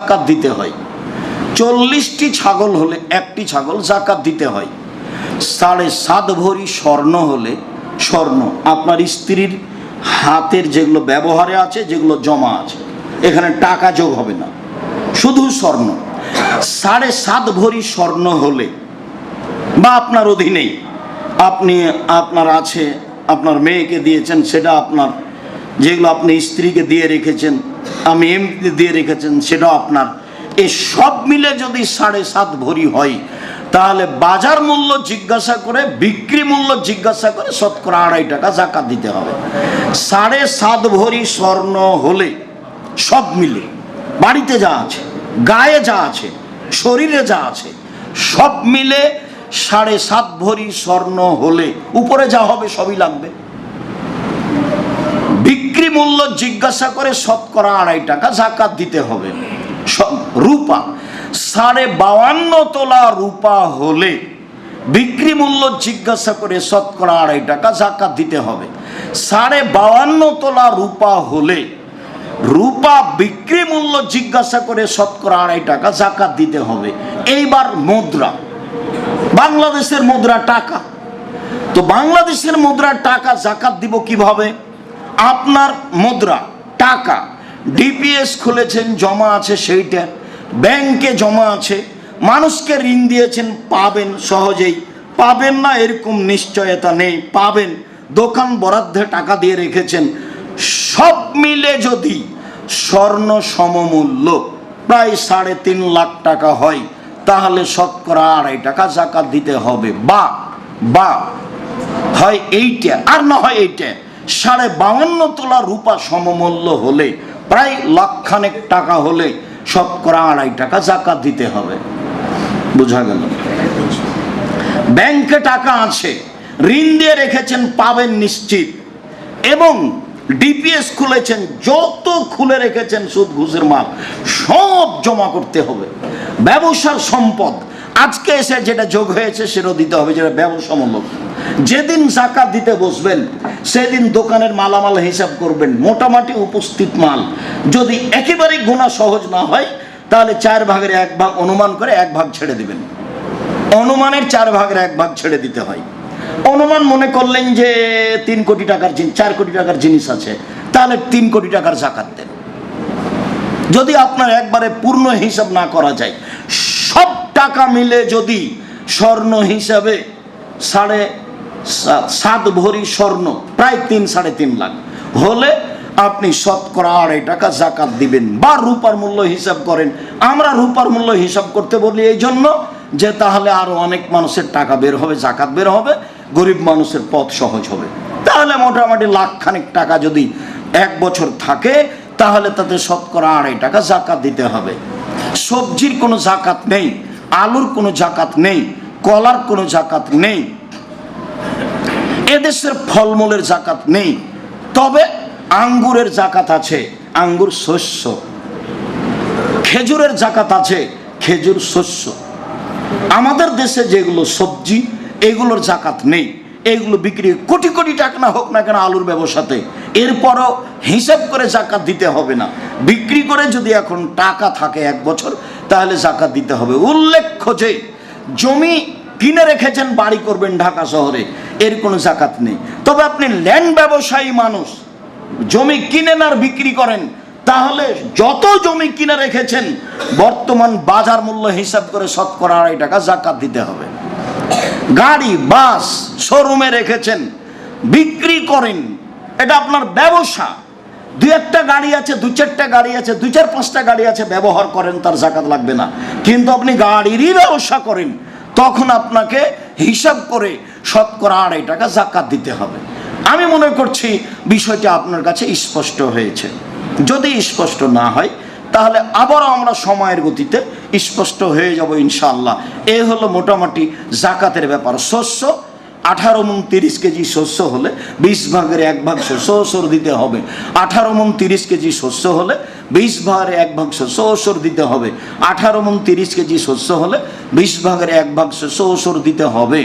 জাকাত দিতে হয়। চল্লিশটি ছাগল হলে একটি ছাগল জাকাত দিতে হয়। সাড়ে সাত ভরি স্বর্ণ হলে স্বর্ণ। আপনার স্ত্রীর হাতের যেগুলো ব্যবহারে আছে, যেগুলো জমা আছে, এখানে টাকা যোগ হবে না। শুধু স্বর্ণ। সাড়ে সাত ভরি স্বর্ণ হলে বা আপনার অধীনেই আপনি, আপনার আছে, আপনার মেয়েকে দিয়েছেন, সেটা আপনার, যেগুলো আপনি স্ত্রীকে দিয়ে রেখেছেন আমি এমনিতে দিয়ে রেখেছেন, সেটাও আপনার। এই সব মিলে যদি সাড়ে সাত ভরি হয়, তাহলে বাজার মূল্য জিজ্ঞাসা করে, বিক্রি মূল্য জিজ্ঞাসা করে শতকরা আড়াই টাকা জাকাত দিতে হবে। সাড়ে সাত ভরি স্বর্ণ হলে সব মিলে, বাড়িতে যা আছে, গায়ে যা আছে, শরীরে যা আছে, সব মিলে সাড়ে সাত ভরি স্বর্ণ হলে, উপরে যা হবে সবই লাগবে। বিক্রি মূল্য জিজ্ঞাসা করে শতকরা আড়াই টাকা জাকাত দিতে হবে। রূপা। সাড়ে বাউান্ন তোলা রূপা হলে বিক্রি মূল্য জিজ্ঞাসা করে শতকরা আড়াই টাকা জাকাত দিতে হবে। সাড়ে বাউান্ন তোলা রূপা হলে রূপা বিক্রি মূল্য জিজ্ঞাসা করে শতকরা আড়াই টাকা জাকাত দিতে হবে। এইবার মুদ্রা। বাংলাদেশের মুদ্রা টাকা। তো বাংলাদেশের মুদ্রার টাকা জাকাত দিব কীভাবে? আপনার মুদ্রা, টাকা ডিপিএস খুলেছেন, জমা আছে সেইটা, ব্যাংকে জমা আছে, মানুষকে ঋণ দিয়েছেন, পাবেন সহজেই। পাবেন না, এরকম নিশ্চয়তা নেই, পাবেন। দোকান বরাদ্দে টাকা দিয়ে রেখেছেন। সব মিলে যদি স্বর্ণ সমমূল্য প্রায় সাড়ে তিন লাখ টাকা হয়, তাহলে শতকরা আড়াই টাকা জাকাত দিতে হবে। বা বা, হয় এইটা, আর না হয় এইটা। সাড়ে বাউন্ন তোলা রূপা সমমূল্য হলে, প্রায় লাখখানেক টাকা হলে শতকরা আড়াই টাকা জাকাত দিতে হবে। বোঝা গেল? ব্যাংকে টাকা আছে, ঋণ দিয়ে রেখেছেন পাবেন নিশ্চিত, এবং ডিপিএস খুলেছেন, যত খুলে রেখেছেন সুদ ঘুষের মাল, সব জমা করতে হবে। ব্যবসার সম্পদ, আজকে এসে যেটা যোগ হয়েছে সেটাও দিতে হবে, যেটা ব্যবসামূলক যেদিন জাকাত দিতে বসবেন, সেদিন দোকানের মালামাল হিসাব করবেন, মোটামুটি উপস্থিত মাল। যদি একেবারেই গুণা সহজ না হয়, তাহলে চার ভাগের এক ভাগ অনুমান করে এক ভাগ ছেড়ে দিবেন। অনুমানের চার ভাগের এক ভাগ ছেড়ে দিতে হয়। অনুমান মনে করলেন যে তিন কোটি টাকার জিনিস, চার কোটি টাকার জিনিস আছে, তাহলে তিন কোটি টাকার জাকাত দেন। যদি আপনার একবারে পূর্ণ হিসাব না করা যায়, সব টাকা মিলে যদি স্বর্ণ হিসাবে সাড়ে সাত ভরি স্বর্ণ, প্রায় তিন সাড়ে তিন লাখ। হলে আপনি শতকরা আড়াই টাকা জাকাত দিবেন বা রূপার মূল্য হিসাব করেন। আমরা রূপার মূল্য হিসাব করতে বলি এই জন্য যে তাহলে আরও অনেক মানুষের টাকা বের হবে, জাকাত বের হবে, গরিব মানুষের পথ সহজ হবে। তাহলে মোটামুটি লাখ খানেক টাকা যদি এক বছর থাকে, তাহলে তাতে শতকরা আড়াই টাকা জাকাত দিতে হবে। সবজির কোনো জাকাত নেই, আলুর কোনো জাকাত নেই, কলার কোনো জাকাত নেই এদেশের ফলমূলের জাকাত নেই। তবে আঙ্গুরের জাকাত আছে, আঙ্গুর শস্য। খেজুরের জাকাত আছে, খেজুর শস্য। আমাদের দেশে যেগুলো সবজি, এগুলোর জাকাত নেই। এগুলো বিক্রি কোটি কোটি টাকা না হোক না কেন আলুর ব্যবসাতে। এরপরও হিসাব করে জাকাত দিতে হবে না। বিক্রি করে যদি এখন টাকা থাকে এক বছর, তাহলে জাকাত দিতে হবে। উল্লেখ্য যে, জমি কিনে রেখেছেন, বাড়ি করবেন ঢাকা শহরে। এর কোনো জাকাত নেই। তবে আপনি ল্যান্ড ব্যবসায়ী মানুষ, জমি কিনেন আর বিক্রি করেন, তাহলে যত জমি কিনে রেখেছেন, বর্তমান বাজার মূল্য হিসাব করে শতকরা আড়াই টাকা জাকাত দিতে হবে। গাড়ি, বাস, শোরুমে রেখেছেন, বিক্রি করেন, এটা আপনার ব্যবসা। দু একটা গাড়ি আছে, দু চারটা গাড়ি আছে, দু চার পাঁচটা গাড়ি আছে, ব্যবহার করেন, তার জাকাত লাগবে না। কিন্তু আপনি গাড়িরই ব্যবসা করেন তখন আপনাকে হিসাব করে শতকরা আড়াই টাকা জাকাত দিতে হবে। আমি মনে করছি বিষয়টি আপনার কাছে স্পষ্ট হয়েছে। যদি স্পষ্ট না হয়, তাহলে আবারও আমরা সময়ের গতিতে স্পষ্ট হয়ে যাব ইনশাআল্লাহ। এ হলো মোটামুটি জাকাতের ব্যাপার। শস্য আঠারো মন তিরিশ কেজি শস্য হলে বিশ ভাগের এক ভাগ শস্য ওসর দিতে হবে। আঠারো মন তিরিশ কেজি শস্য হলে বিশ ভাগের এক ভাগ শস্য ওসর দিতে হবে। আঠারো মন তিরিশ কেজি শস্য হলে বিশ ভাগের এক ভাগ শস্য ওসর দিতে হবে।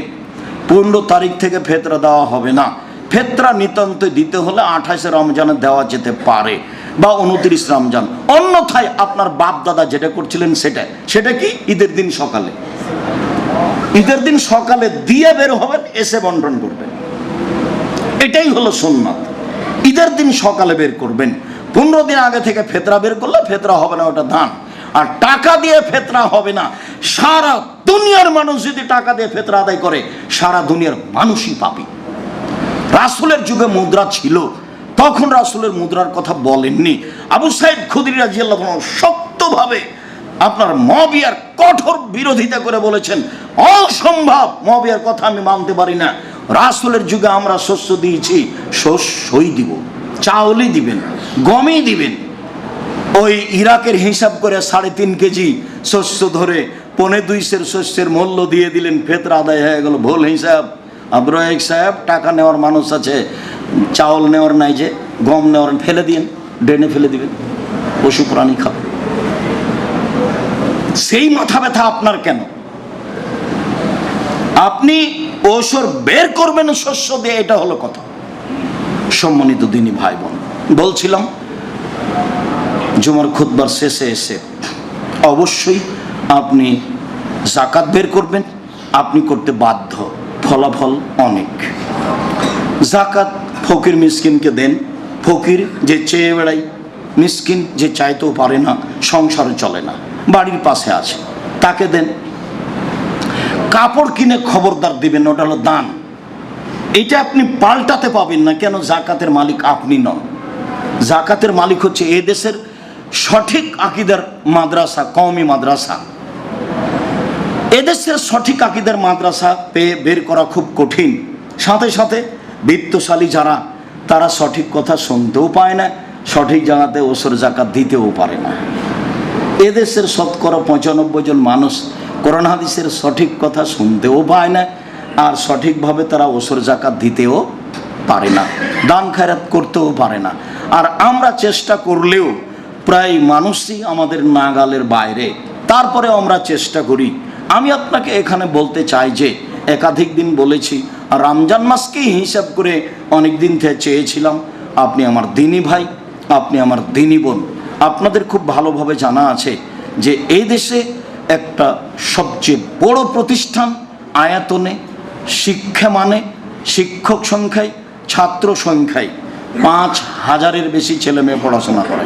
পনেরো তারিখ থেকে ফেতরা দেওয়া হবে না। ফেতরা নিতান্ত দিতে হলে আঠাশে রমজানে দেওয়া যেতে পারে বা উনত্রিশ রমজান। অন্যথায় আপনার বাপ দাদা যেটা করছিলেন সেটা। সেটা কি? ঈদের দিন সকালে। ঈদের দিন সকালে দিয়ে বের হবেন, এসে বন্টন করবেন। এটাই হলো সোননাথ ঈদের দিন সকালে বের করবেন, পনেরো দিন আগে থেকে ফেতরা বের করলে ফেতরা হবে না, ওটা দান। আর টাকা দিয়ে ফেতরা হবে না। সারা দুনিয়ার মানুষ যদি টাকা দিয়ে ফেতরা আদায় করে, সারা দুনিয়ার মানুষই পাপি। রাসুলের যুগে মুদ্রা ছিল, তখন রাসুলের মুদ্রার কথা বলেননি। আবু সাইদ খুদির রাজিয়াল্লাহ শক্তভাবে আপনার মবিয়ার কঠোর বিরোধিতা করে বলেছেন অসম্ভব মবিয়ার কথা আমি মানতে পারি না। রাসুলের যুগে আমরা শস্য দিয়েছি, শস্যই দিব। চাউলই দিবেন, গমই দিবেন। ওই ইরাকের হিসাব করে সাড়ে তিন কেজি শস্য ধরে পনে দুইশের শস্যের মূল্য দিয়ে দিলেন, ফেতরা আদায় হয়ে গেল। ভুল হিসাব। আব্রাহিক সাহেব, টাকা নেওয়ার মানুষ আছে, চাউল নেওয়ার নাই যে, গম নেওয়ার ফেলে দিন ড্রেনে ফেলে দিবেন, পশু প্রাণী খাবে। সেই মাথা ব্যথা আপনার কেন? আপনি ওসর বের করবেন শস্য দিয়ে, এটা হলো কথা। সম্মানিত দিনী ভাই বোন বলছিলাম, জুমার খুতবার শেষে এসে অবশ্যই আপনি জাকাত বের করবেন, আপনি করতে বাধ্য, ফলাফল অনেক। জাকাত ফকির মিসকিনকে দেন, ফকির যে চেয়ে বেড়াই মিসকিন যে চাইতেও পারে না, সংসারে চলে না, বাড়ির পাশে আছে, তাকে দেন কাপড় কিনে খবরদার দিবেন, ওটা হলো দান। এটা আপনি পাল্টাতে পাবেন না, কেন জাকাতের মালিক আপনি নন। জাকাতের মালিক হচ্ছে এ দেশের সঠিক আকিদার মাদ্রাসা, কওমি মাদ্রাসা। এদেশের সঠিক আকিদার মাদ্রাসা পেয়ে বের করা খুব কঠিন। সাথে সাথে বিত্তশালী যারা, তারা সঠিক কথা শুনতেও পায় না, সঠিক জায়গাতে ওসর জাকাত দিতেও পারে না। এদেশের শতকরা পঁচানব্বই জন মানুষ কোরআন হাদিসের সঠিক কথা শুনতেও পায় না, আর সঠিকভাবে তারা ওসর জাকাত দিতেও পারে না, দান খায়রাত করতেও পারে না। আর আমরা চেষ্টা করলেও প্রায় মানুষই আমাদের নাগালের বাইরে। তারপরে আমরা চেষ্টা করি। আমি আপনাকে এখানে বলতে চাই যে, একাধিক দিন বলেছি, রমজান মাসকেই হিসাব করে অনেক দিন থেকে চেয়েছিলাম, আপনি আমার দিনী ভাই, আপনি আমার দিনী বোন। আপনাদের খুব ভালোভাবে জানা আছে যে, এই দেশে একটা সবচেয়ে বড় প্রতিষ্ঠান, আয়াতনে, শিক্ষা মানে শিক্ষক সংখ্যায়, ছাত্র সংখ্যায়। পাঁচ হাজারের বেশি ছেলে মেয়ে পড়াশোনা করে।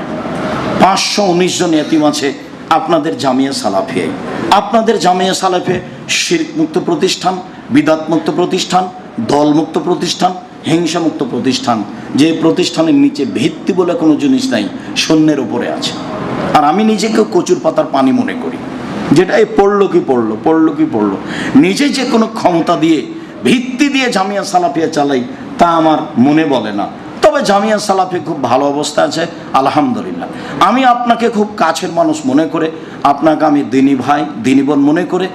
পাঁচশো উনিশ জন এতিম আছে আপনাদের জামিয়া সালাফে আপনাদের জামিয়া সালাফে শিরকমুক্ত প্রতিষ্ঠান, বিদাতমুক্ত প্রতিষ্ঠান, দলমুক্ত প্রতিষ্ঠান, হিংসামুক্ত প্রতিষ্ঠান। যে প্রতিষ্ঠানের নিচে ভিত্তি বলে কোনো জিনিস নাই শূন্যের উপরে আছে। আর আমি নিজেকে কচুর পাতার পানি মনে করি। যেটা এই পড়ল কি পড়ল পড়ল কি পড়ল। নিজে যে কোনো ক্ষমতা দিয়ে, ভিত্তি দিয়ে জামিয়া সালাফিয়া চালাই, তা আমার মনে বলে না। তবে জামিয়া সালাফি খুব ভালো অবস্থা আছে, আলহামদুলিল্লাহ। আমি আপনাকে খুব কাছের মানুষ মনে করে, আপনাকে আমি দিনী ভাই, দিনী বোন মনে করে,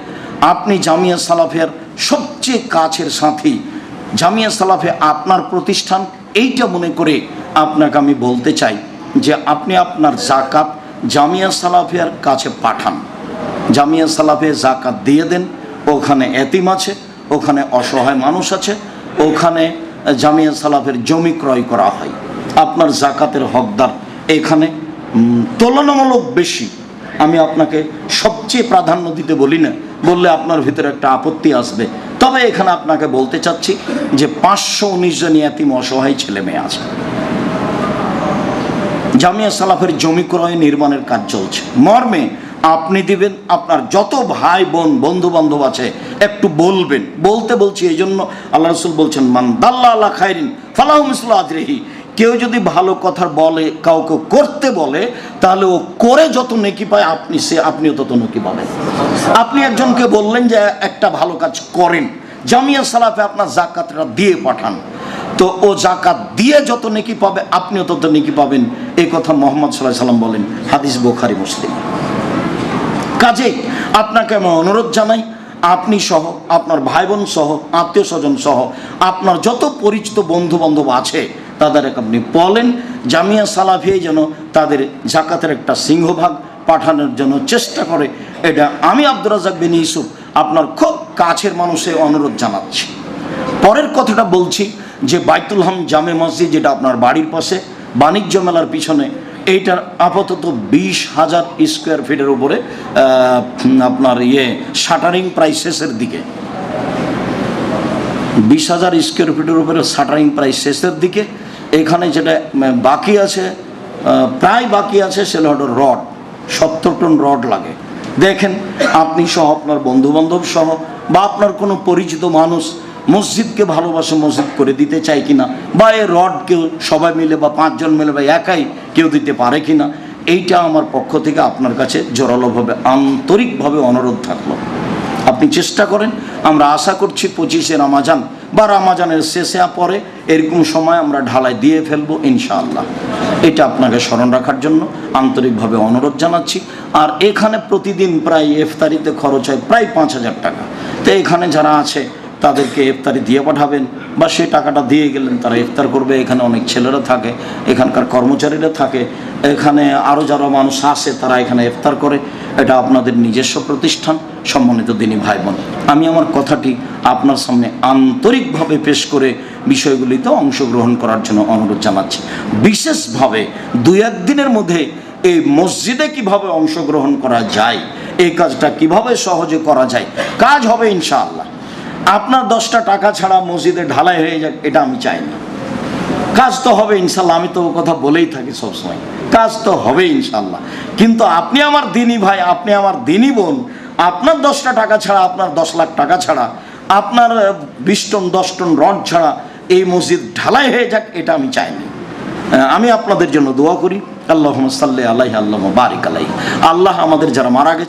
আপনি জামিয়া সালাফিয়ার সবচেয়ে কাছের সাথী, জামিয়া সালাফে আপনার প্রতিষ্ঠান, এইটা মনে করে আপনাকে আমি বলতে চাই যে আপনি আপনার জাকাত জামিয়া সালাফিয়ার কাছে পাঠান। জামিয়া সালাফে জাকাত দিয়ে দেন। ওখানে এতিম আছে, ওখানে অসহায় মানুষ আছে, ওখানে জামিয়া সালাফের জমি ক্রয় করা হয়। আপনার জাকাতের হকদার এখানে তুলনামূলক বেশি। আমি আপনাকে সবচেয়ে প্রাধান্য দিতে বলি না, বললে আপনার ভিতরে একটা আপত্তি আসবে। তবে এখানে আপনাকে বলতে চাচ্ছি যে পাঁচশো উনিশ জন এতিম অসহায় ছেলে মেয়ে আছে। জামিয়া সালাফের জমি ক্রয় নির্মাণের কাজ চলছে। মর্মে আপনি দিবেন, আপনার যত ভাই বোন বন্ধু বান্ধব আছে, একটু বলবেন। বলতে বলছি এই জন্য আল্লাহ রসুল বলছেন, মান দাল্লা আল্লাহ খাইরিন ফালাহ মিসলা আজরেহি। কেউ যদি ভালো কথা বলে, কাউকে করতে বলে, তাহলে ও করে যত নেকি পায়, আপনি সে, আপনিও তত নেকি পাবেন। আপনি একজনকে বললেন যে, একটা ভালো কাজ করেন। জামিয়া সালাফে আপনার জাকাতটা দিয়ে পাঠান। তো ও জাকাত দিয়ে যত নেকি পাবে, আপনিও তত নেকি পাবেন। এই কথা মোহাম্মদ সাল্লাহ সাল্লাম বলেন, হাদিস বোখারি, মুসলিম। কাজে আপনাকে আমি অনুরোধ জানাই, আপনি সহ, আপনার ভাই বোন সহ, আত্মীয় স্বজন সহ, আপনার যত পরিচিত বন্ধু বান্ধব আছে, তাদের আপনি বলেন, জামিয়া সালাফিয়ে যেন তাদের জাকাতের একটা সিংহভাগ পাঠানোর জন্য চেষ্টা করে। এটা আমি আব্দুর রাজাক বিন ইউসুফ আপনার খুব কাছের মানুষে অনুরোধ জানাচ্ছি। পরের কথাটা বলছি যে বাইতুল হাম জামে মসজিদ যেটা আপনার বাড়ির পাশে, বাণিজ্য মেলার পিছনে এইটা আপাতত বিশ হাজার স্কোয়ার ফিটের উপরে আপনার ইয়ে শাটারিং প্রায় শেষের দিকে। বিশ হাজার স্কোয়ার ফিটের উপরে শাটারিং প্রায় শেষের দিকে। এখানে যেটা বাকি আছে প্রায় বাকি আছে সেটা হলো রড, সত্তর টন রড লাগে। দেখেন, আপনি সহ আপনার বন্ধু বান্ধব সহ বা আপনার কোনো পরিচিত মানুষ মসজিদকে ভালোবাসে মসজিদ করে দিতে চায় কিনা? বা এই রড কেউ সবাই মিলে বা পাঁচজন মিলে বা একাই কেউ দিতে পারে কিনা? এইটা আমার পক্ষ থেকে আপনার কাছে জোরালোভাবে, আন্তরিকভাবে অনুরোধ থাকল। আপনি চেষ্টা করেন, আমরা আশা করছি পঁচিশে রামাজান বা রামাজানের শেষে পরে এরকম সময় আমরা ঢালাই দিয়ে ফেলব, ইনশাআল্লাহ। এটা আপনাকে স্মরণ রাখার জন্য আন্তরিকভাবে অনুরোধ জানাচ্ছি। আর এখানে প্রতিদিন প্রায় ইফতারিতে খরচ হয় প্রায় পাঁচ হাজার টাকা। তো এখানে যারা আছে তাদেরকে ইফতারি দিয়ে পাঠাবেন বা সে টাকাটা দিয়ে গেলেন তারা ইফতার করবে। এখানে অনেক ছেলেরা থাকে, এখানকার কর্মচারীরা থাকে, এখানে আরও যারা মানুষ আসে তারা এখানে ইফতার করে। এটা আপনাদের নিজস্ব প্রতিষ্ঠান, সম্মানিত দিনী ভাই বোন আমি আমার কথাটি আপনার সামনে আন্তরিকভাবে পেশ করে বিষয়গুলিতে অংশগ্রহণ করার জন্য অনুরোধ জানাচ্ছি। বিশেষভাবে দু একদিনের মধ্যে এই মসজিদে কীভাবে অংশগ্রহণ করা যায়, এই কাজটা কীভাবে সহজে করা যায়, কাজ হবে ইনশাআল্লাহ। আপনার দশটা টাকা ছাড়া মসজিদে ঢালাই হয়ে যাক, এটা আমি চাই না। কাজ তো হবে ইনশাল্লাহ, আমি তো কথা বলেই থাকি সবসময়। কাজ তো হবে ইনশাল্লাহ। কিন্তু আপনি আমার দিনী ভাই, আপনি আমার দিনী বোন, আপনার দশটা টাকা ছাড়া, আপনার দশ লাখ টাকা ছাড়া, আপনার বিশ টন, দশ টন রড ছাড়া এই মসজিদ ঢালাই হয়ে যাক, এটা আমি চাইনি আমি আপনাদের জন্য দোয়া করি। আল্লাহ সাল্লাহ আল্লাহ আল্লাহ বারিক আলাই আল্লাহ আমাদের যারা মারা গেছে